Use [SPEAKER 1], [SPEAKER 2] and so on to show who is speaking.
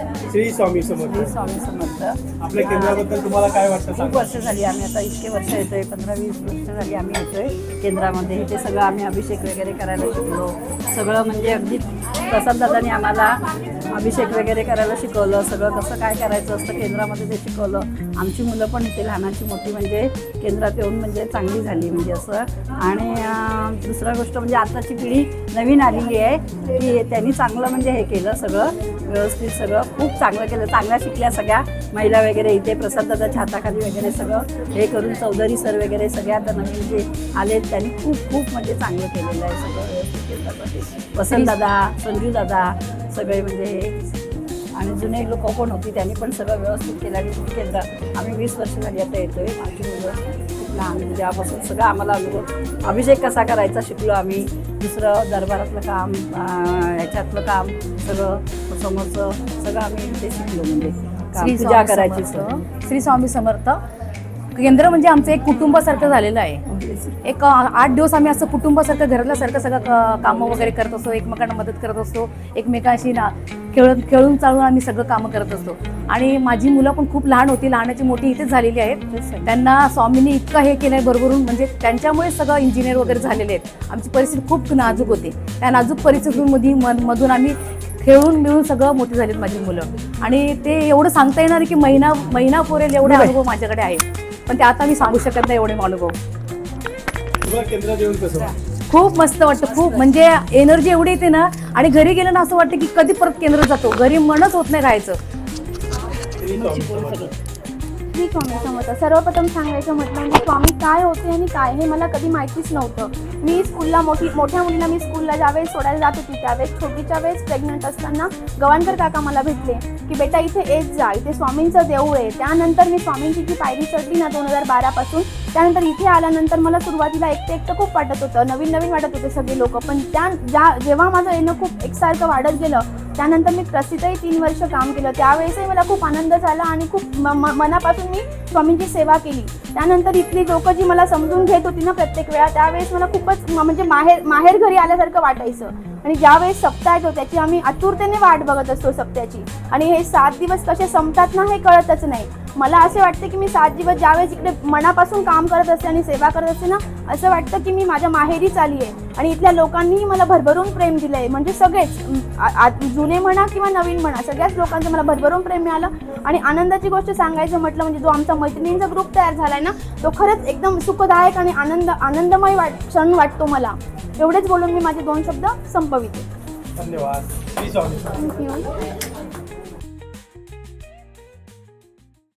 [SPEAKER 1] श्री स्वामी
[SPEAKER 2] श्री
[SPEAKER 1] समर्थ
[SPEAKER 2] स्वामी समर्थ.
[SPEAKER 1] आपल्या केंद्राबद्दल तुम्हाला काय वाटतं
[SPEAKER 2] खूप वर्ष झाली आम्ही आता इतके वर्ष येतोय पंधरा वीस वर्ष झाली आम्ही येतोय केंद्रामध्ये. इथे सगळं आम्ही अभिषेक वगैरे करायला शिकलो. सगळं म्हणजे अगदी प्रसाद दादांनी आम्हाला अभिषेक वगैरे करायला शिकवलं. सगळं कसं काय करायचं असतं केंद्रामध्ये ते शिकवलं. आमची मुलं पण इथे लहानाची मोठी म्हणजे केंद्रात येऊन म्हणजे चांगली झाली म्हणजे असं. आणि दुसरा गोष्ट म्हणजे आताची पिढी नवीन आलेली आहे. की त्यांनी चांगलं म्हणजे हे केलं सगळं. व्यवस्थित सगळं. खूप चांगलं केलं. चांगल्या शिकल्या सगळ्या महिला वगैरे इथे. प्रसाद दादाच्या हाताखाली वगैरे सगळं हे करून चौधरी सर वगैरे सगळ्या आता नवीन जे आलेत त्यांनी खूप खूप म्हणजे चांगलं केलेलं आहे सगळं व्यवस्थित केंद्रासाठी वसंत दादा संजू दादा सगळे म्हणजे हे आणि जुने लोक कोण होती त्यांनी पण सगळं व्यवस्थित केलं आणि केंद्र आम्ही वीस वर्ष झाली आता येतोय आमची मुलं लहान ज्यापासून सगळं आम्हाला अनुभव अभिषेक कसा करायचा शिकलो आम्ही. दुसरं दरबारातलं काम ह्याच्यातलं काम सगळं समोरचं सगळं आम्ही ते शिकलो म्हणजे. पूजा करायची
[SPEAKER 3] श्री स्वामी समर्थ. केंद्र म्हणजे आमचं एक कुटुंबासारखं झालेलं आहे. एक आठ दिवस आम्ही असं कुटुंबासारखं घरातल्यासारखं सगळं कामं वगैरे करत असतो एकमेकांना मदत करत असतो एकमेकांशी ना खेळून खेळून चालून आम्ही सगळं कामं करत असतो. आणि माझी मुलं पण खूप लहान होती लहानाची मोठी इथेच झालेली आहेत. त्यांना स्वामींनी इतकं हे केलं आहे भरभरून म्हणजे त्यांच्यामुळे सगळं इंजिनियर वगैरे झालेले आहेत. आमची परिस्थिती खूप नाजूक होती. त्या नाजूक परिस्थितीमध्ये मध- मधून आम्ही खेळून मिळून सगळं मोठी झालीत माझी मुलं. आणि ते एवढं सांगता येणार की महिना महिना पुरेल एवढे अनुभव माझ्याकडे आहे पण ते आता मी सांगू शकत नाही एवढे अनुभव.
[SPEAKER 1] तुम्हाला केंद्रात येऊन कसं वाटतं?
[SPEAKER 3] खूप मस्त वाटतं खूप. म्हणजे एनर्जी एवढी येते ना आणि घरी गेलं ना असं वाटतं की कधी परत केंद्रात जातो. घरी मनच होत नाही राहायचं.
[SPEAKER 1] श्री स्वामी समर्थ
[SPEAKER 4] सर्वप्रथम सांगायचं म्हटलं म्हणजे स्वामी काय होते आणि काय हे मला कधी माहितीच नव्हतं. मी स्कूलला मोठी मोठ्या मुलीला मी स्कूलला ज्यावेळेस सोडायला जात होती त्यावेळेस छोटीच्या वेळेस प्रेग्नंट असताना गवाणकर काका मला भेटले की बेटा इथे येत जा. इथे स्वामींचं देऊळ आहे. त्यानंतर मी स्वामींची जी पायरी चढली ना दोन हजार बारापासून त्यानंतर इथे आल्यानंतर मला सुरुवातीला एकटं एकटं खूप वाटत होतं. नवीन नवीन वाटत होते सगळे लोक. पण त्या ज्या जेव्हा माझं येणं खूप एकसारखं वाढत गेलं त्यानंतर मी प्रसिद्धही तीन वर्ष काम केलं. त्यावेळेसही मला खूप आनंद झाला आणि खूप म- म- मनापासून मी स्वामींची सेवा केली. त्यानंतर इथली लोक जी मला समजून घेत होती ना प्रत्येक वेळा त्यावेळेस मला खूपच म- म्हणजे माहेर माहेर घरी आल्यासारखं वाटायचं. आणि ज्यावेळेस सप्ताह येतो त्याची आम्ही आतुरतेने वाट बघत असतो सप्त्याची आणि हे सात दिवस कसे संपतात ना हे कळतच नाही. मला असे वाटते की मी सात दिवस ज्यावेळेस इकडे मनापासून काम करत असते आणि सेवा करत असते ना असं वाटतं की मी माझ्या माहेरीच आली आहे. आणि इथल्या लोकांनीही मला भरभरून प्रेम दिलं आहे म्हणजे सगळेच जुने म्हणा किंवा नवीन म्हणा सगळ्याच लोकांचं मला भरभरून प्रेम मिळालं. आणि आनंदाची गोष्ट सांगायचं म्हटलं म्हणजे जो आमचा मैत्रिणींचा ग्रुप तयार झाला आहे ना तो खरंच एकदम सुखदायक आणि आनंद आनंदमय वाट क्षण वाटतो मला. एवढेच बोलून मी माझे दोन शब्द संपविते.
[SPEAKER 1] धन्यवाद.
[SPEAKER 4] थँक्यू